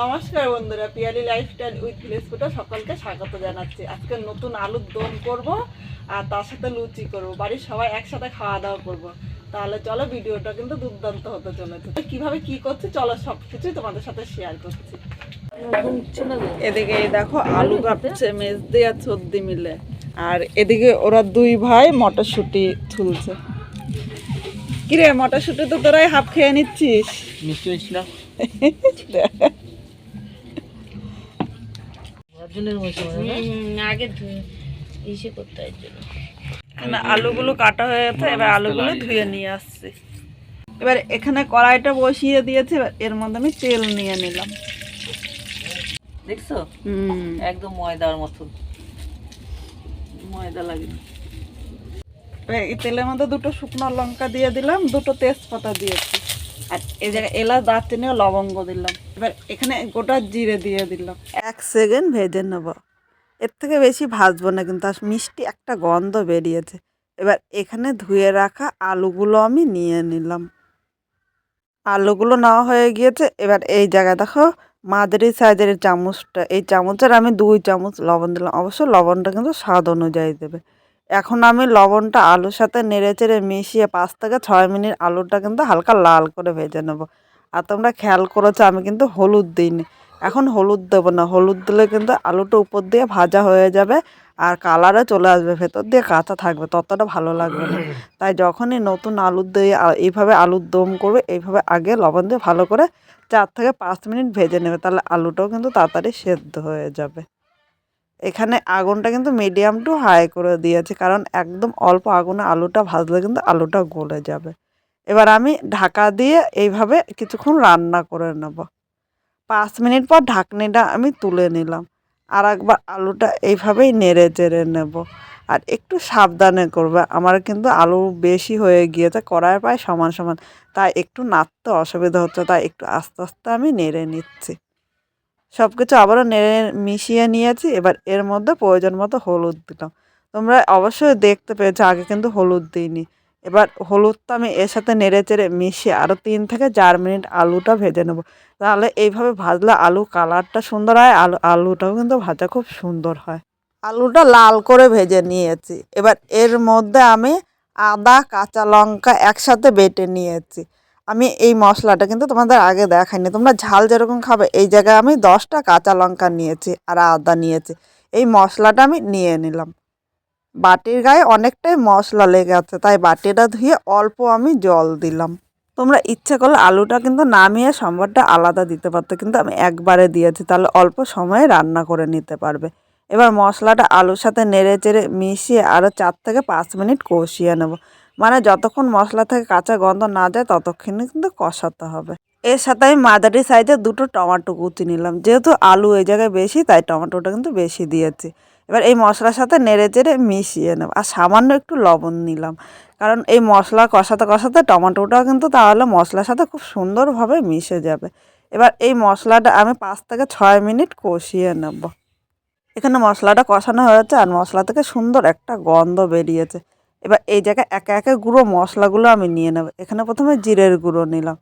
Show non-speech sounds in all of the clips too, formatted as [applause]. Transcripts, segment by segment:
নমস্কার বন্ধুরা Piyali lifestyle with village ফুটো সকলকে স্বাগত জানাচ্ছি। আজকে নতুন আলুর দম করব আর তার সাথে লুচি করব। বাড়ির সবাই একসাথে খাওয়া দাওয়া করব। তাহলে চলো ভিডিওটা কিন্তু দুর্দান্ত হতে চলেছে। কীভাবে কি করছি? চলো সব কিছুই তোমাদের সাথে শেয়ার করছি। এদিকে দেখো আলু কাটছে মেজদি আর সর্দি মিলে। আর এদিকে ওরা দুই ভাই মটরশুঁটি তুলছে। কিরে মটরশুঁটি তো তোরাই হাফ খেয়ে নিচ্ছিস? নিশ্চয়ই ছিল [laughs] অর্জুনের মধ্যে আগে ধুয়ে ইসে করতে হয় জন্য। আলুগুলো কাটা হয়ে গেছে এবার আলুগুলো ধুয়ে নিয়ে আসছি। এবার এখানে কড়াইটা বসিয়ে দিয়েছি এবার এর মধ্যে আমি তেল নিয়ে নিলাম। দেখছ? হুম। একদম ময়দার মতো। ময়দা লাগে এই তেলের মধ্যে দুটো শুকনো লঙ্কা দিয়ে দিলাম দুটো তেজপাতা দিয়েছি। এই জায়গায় এলাচ দারচিনি ও লবঙ্গ দিলাম। এবার এখানে গোটা জিরে দিয়ে দিলাম। এক সেকেন্ড ভেজে নেব। এর থেকে বেশি ভাজবো না, কিন্তু আর মিষ্টি একটা গন্ধ বেরিয়েছে। এবার এখানে ধুয়ে রাখা আলুগুলো আমি নিয়ে নিলাম। আলুগুলো নেওয়া হয়ে গিয়েছে। এবার এই জায়গায় দেখো, মাঝারি সাইজের চামচটা এই চামচের আমি দুই চামচ লবণ দিলাম। অবশ্য লবণটা কিন্তু স্বাদ অনুযায়ী দেবে। এখন আমি লবণটা আলুর সাথে নেড়ে চেড়ে মিশিয়ে পাঁচ থেকে ছয় মিনিট আলুটা কিন্তু হালকা লাল করে ভেজে নেব। আর তোমরা খেয়াল করেছ, আমি কিন্তু হলুদ দিইনি। এখন হলুদ দেবো না, হলুদ দিলে কিন্তু আলুটা উপর দিয়ে ভাজা হয়ে যাবে আর কালারে চলে আসবে, ভেতর দিয়ে কাঁচা থাকবে, ততটা ভালো লাগবে না। তাই যখনই নতুন আলুর দিয়ে এইভাবে আলুর দম করবে, এইভাবে আগে লবণ দিয়ে ভালো করে চার থেকে পাঁচ মিনিট ভেজে নেবে, তাহলে আলুটাও কিন্তু তাড়াতাড়ি সেদ্ধ হয়ে যাবে। এখানে আগুনটা কিন্তু মিডিয়াম টু হাই করে দিয়েছি, কারণ একদম অল্প আগুনে আলুটা ভাজলে কিন্তু আলুটা গলে যাবে। এবার আমি ঢাকা দিয়ে এইভাবে কিছুক্ষণ রান্না করে নেব। পাঁচ মিনিট পর ঢাকনিটা আমি তুলে নিলাম আর একবার আলুটা এইভাবেই নেড়ে চেড়ে নেব। আর একটু সাবধানে করবে, আমার কিন্তু আলু বেশি হয়ে গিয়েছে, কড়াই প্রায় সমান সমান, তাই একটু নাড়তে অসুবিধা হচ্ছে, তাই একটু আস্তে আস্তে আমি নেড়ে নিচ্ছি। সব কিছু আবারও নেড়ে মিশিয়ে নিয়েছি, এবার এর মধ্যে প্রয়োজন মতো হলুদ দিলাম। তোমরা অবশ্যই দেখতে পেয়েছ, আগে কিন্তু হলুদ দিইনি। এবার হলুদটা আমি এর সাথে নেড়ে চেড়ে মিশিয়ে আরও তিন থেকে চার মিনিট আলুটা ভেজে নেব। তাহলে এইভাবে ভাজলে আলু কালারটা সুন্দর হয়, আলু, আলুটাও কিন্তু ভাজা খুব সুন্দর হয়। আলুটা লাল করে ভেজে নিয়েছি। এবার এর মধ্যে আমি আদা, কাঁচা লঙ্কা একসাথে বেটে নিয়েছি। আমি এই মশলাটা কিন্তু তোমাদের আগে দেখাইনি। তোমরা ঝাল যেরকম খাবে, এই জায়গায় আমি দশটা কাঁচা লঙ্কা নিয়েছি আর আদা নিয়েছি। এই মশলাটা আমি নিয়ে নিলাম। বাটির গায়ে অনেকটাই মশলা লেগে আছে, তাই বাটিটা ধুয়ে অল্প আমি জল দিলাম। তোমরা ইচ্ছে করলে আলুটা কিন্তু নামিয়ে সম্বারটা আলাদা দিতে পারতো, কিন্তু আমি একবারে দিয়েছি, তাহলে অল্প সময়ে রান্না করে নিতে পারবে। এবার মশলাটা আলুর সাথে নেড়ে চেড়ে মিশিয়ে আরও চার থেকে পাঁচ মিনিট কষিয়ে নেব। মানে যতক্ষণ মশলা থেকে কাঁচা গন্ধ না যায় ততক্ষণই কিন্তু কষাতে হবে। এর সাথে আমি মাঝারি সাইজে দুটো টমেটো কুচি নিলাম। যেহেতু আলু এই জায়গায় বেশি, তাই টমেটোটা কিন্তু বেশি দিয়েছি। এবার এই মশলার সাথে নেড়ে চেড়ে মিশিয়ে নেব। আর সামান্য একটু লবণ নিলাম। কারণ এই মশলা কষাতে কষাতে টমেটোটাও কিন্তু তাহলে মশলার সাথে খুব সুন্দরভাবে মিশে যাবে। এবার এই মশলাটা আমি পাঁচ থেকে ছয় মিনিট কষিয়ে নেব। এখানে মশলাটা কষানো হয়েছে আর মশলা থেকে সুন্দর একটা গন্ধ বেরিয়েছে। এবার এই জায়গায় একে একে গুঁড়ো মশলাগুলো আমি নিয়ে নেব। এখানে প্রথমে জিরের গুঁড়ো নিলাম।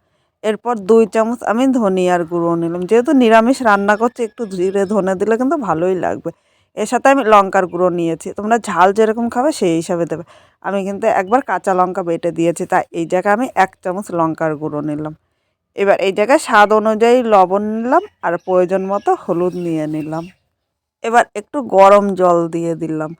এরপর দুই চামচ আমি ধনিয়ার গুঁড়ো নিলাম। যেহেতু নিরামিষ রান্না করছি, একটু জিরে ধনে দিলে কিন্তু ভালোই লাগবে। এর সাথে আমি লঙ্কার গুঁড়ো নিয়েছি। তোমরা ঝাল যেরকম খাবে সেই হিসাবে দেবে। আমি কিন্তু একবার কাঁচা লঙ্কা বেটে দিয়েছি, তাই এই জায়গায় আমি এক চামচ লঙ্কার গুঁড়ো নিলাম। এবার এই জায়গায় স্বাদ অনুযায়ী লবণ নিলাম আর প্রয়োজন মতো হলুদ নিয়ে নিলাম। এবার একটু গরম জল দিয়ে দিলাম।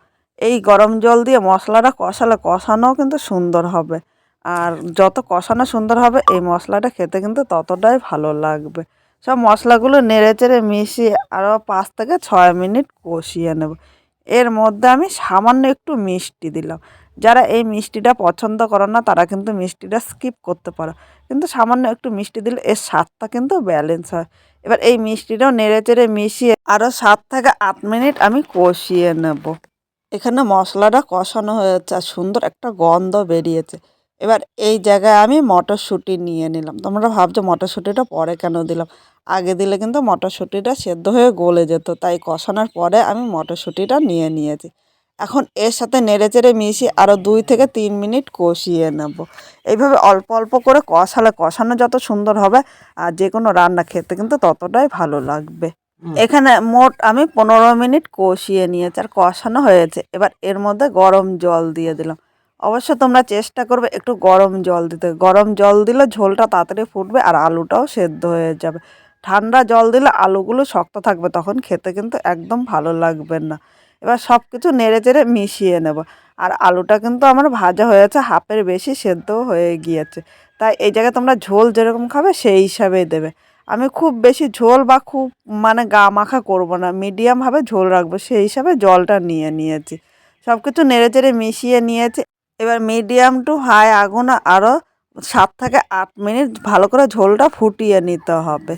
এই গরম জল দিয়ে মশলাটা কষালে কষানোও কিন্তু সুন্দর হবে। আর যত কষানো সুন্দর হবে, এই মশলাটা খেতে কিন্তু ততটাই ভালো লাগবে। সব মশলাগুলো নেড়ে চেড়ে মিশিয়ে আরও পাঁচ থেকে ছয় মিনিট কষিয়ে নেব। এর মধ্যে আমি সামান্য একটু মিষ্টি দিলাম। যারা এই মিষ্টিটা পছন্দ করো না, তারা কিন্তু মিষ্টিটা স্কিপ করতে পারো। কিন্তু সামান্য একটু মিষ্টি দিলে এর স্বাদটা কিন্তু ব্যালেন্স হয়। এবার এই মিষ্টিটাও নেড়ে চেড়ে মিশিয়ে আরও সাত থেকে আট মিনিট আমি কষিয়ে নেব। এখানে মশলাটা কষানো হয়েছে আর সুন্দর একটা গন্ধ বেরিয়েছে। এবার এই জায়গায় আমি মটরশুঁটি নিয়ে নিলাম। তোমরা ভাবছ মটরশুঁটিটা পরে কেন দিলাম? আগে দিলে কিন্তু মটরশুঁটিটা সেদ্ধ হয়ে গলে যেত, তাই কষানোর পরে আমি মটরশুঁটিটা নিয়ে নিয়েছি। এখন এর সাথে নেড়ে চেড়ে মিশিয়ে আরও দুই থেকে তিন মিনিট কষিয়ে নেব। এইভাবে অল্প অল্প করে কষালে কষানো যত সুন্দর হবে আর যে কোনো রান্না খেতে কিন্তু ততটাই ভালো লাগবে। এখানে মোট আমি পনেরো মিনিট কষিয়ে নিয়েছি আর কষানো হয়েছে। এবার এর মধ্যে গরম জল দিয়ে দিলাম। অবশ্য তোমরা চেষ্টা করবে একটু গরম জল দিতে। গরম জল দিলে ঝোলটা তাড়াতাড়ি ফুটবে আর আলুটাও সেদ্ধ হয়ে যাবে। ঠান্ডা জল দিলে আলুগুলো শক্ত থাকবে, তখন খেতে কিন্তু একদম ভালো লাগবে না। এবার সব কিছু নেড়ে চেড়ে মিশিয়ে নেব। আর আলুটা কিন্তু আমার ভাজা হয়েছে, হাফের বেশি সেদ্ধ হয়ে গিয়েছে। তাই এই জায়গায় তোমরা ঝোল যেরকম খাবে সেই হিসাবেই দেবে। আমি খুব বেশি ঝোল বা খুব মানে গা মাখা করব না। মিডিয়ামভাবে ঝোল রাখব, সেই হিসাবে জলটা নিয়ে নিয়েছি। সব কিছু নেড়ে চেড়ে মিশিয়ে নিয়েছি। এবার মিডিয়াম টু হাই আগুনে আরও সাত থেকে আট মিনিট ভালো করে ঝোলটা ফুটিয়ে নিতে হবে।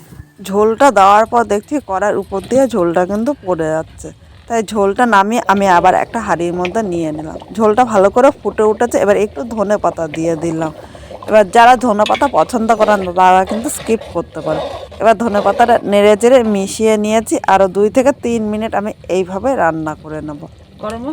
ঝোলটা দেওয়ার পর দেখছি কড়ার উপর দিয়ে ঝোলটা কিন্তু পড়ে যাচ্ছে। তাই ঝোলটা নামিয়ে আমি আবার একটা হাঁড়ির মধ্যে নিয়ে নিলাম। ঝোলটা ভালো করে ফুটে উঠেছে। এবার একটু ধনে পাতা দিয়ে দিলাম। এবার যারা ধনে পাতা পছন্দ করেন না তারা কিন্তু স্কিপ করতে পারে। এবার ধনে পাতাটা নেড়ে চেড়ে মিশিয়ে নিয়েছি আরও দুই থেকে তিন মিনিট আমি এইভাবে রান্না করে নেব। গরম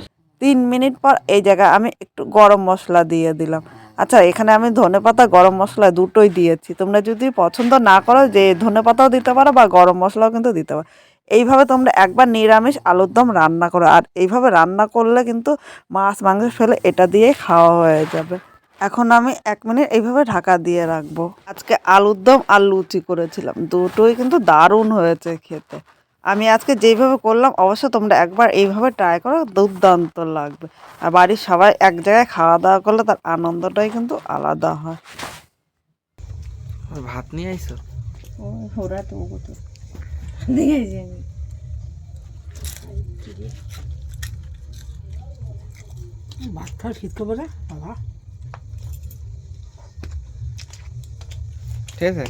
তিন মিনিট পর এই জায়গায় আমি একটু গরম মশলা দিয়ে দিলাম। আচ্ছা এখানে আমি ধনেপাতা গরম মশলা দুটোই দিয়েছি। তোমরা যদি পছন্দ না করো যে ধনেপাতাও দিতে পারো বা গরম মশলাও কিন্তু দিতে পারো। এইভাবে তোমরা একবার নিরামিষ আলুর দম রান্না করো। আর এইভাবে রান্না করলে কিন্তু মাছ মাংস ফেলে এটা দিয়েই খাওয়া হয়ে যাবে। এখন আমি এক মিনিট এইভাবে ঢাকা দিয়ে রাখব। আজকে আলুর দম আর লুচি করেছিলাম। দুটোই কিন্তু দারুণ হয়েছে খেতে। আমি আজকে যেইভাবে করলাম অবশ্য তোমরা একবার এইভাবে ট্রাই করো দুর্দান্ত লাগবে। আর বাড়ির সবাই এক জায়গায় খাওয়া দাওয়া করলে তার আনন্দটাই কিন্তু আলাদা হয়। ভাত নিয়ে আইছো ওরা তো আমি। ভাত খাওয়া শীত করে বাবা ঠিক আছে